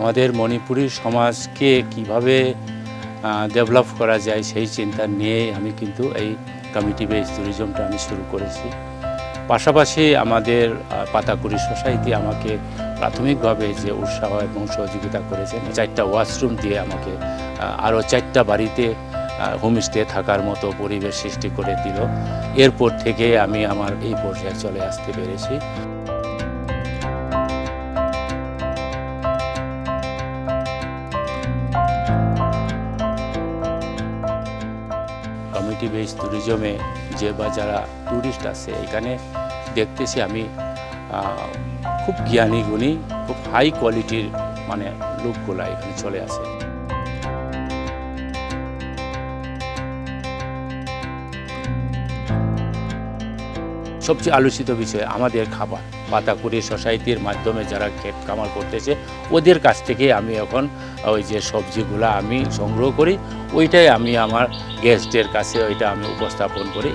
আমাদের মণিপুরি সমাজকে কীভাবে ডেভেলপ করা যায় সেই চিন্তা নিয়ে আমি কিন্তু এই কমিটি বেস ট্যুরিজমটা আমি শুরু করেছি। পাশাপাশি আমাদের পাতাকুড়ি সোসাইটি আমাকে প্রাথমিকভাবে যে উৎসাহ এবং সহযোগিতা করেছেন চারটা ওয়াশরুম দিয়ে আমাকে আরও চারটা বাড়িতে হোমস্টে থাকার মতো পরিবেশ সৃষ্টি করে দিল। এরপর থেকে আমি আমার এই পর্যায়ে চলে আসতে পেরেছি। কমিউনিটি বেস ট্যুরিজমে যে বা যারা ট্যুরিস্ট আছে, এখানে দেখতেছি আমি খুব জ্ঞানী গুণী, খুব হাই কোয়ালিটির মানে লোকগুলা এখানে চলে আসে। সবচেয়ে আলোচিত বিষয় আমাদের খাবার। পাতাকুড়ি সোসাইটির মাধ্যমে যারা ক্ষেত কামাল করতেছে, ওদের কাছ থেকে আমি এখন ওই যে সবজিগুলো আমি সংগ্রহ করি, ওইটাই আমি আমার গেস্টের কাছে ওইটা আমি উপস্থাপন করি।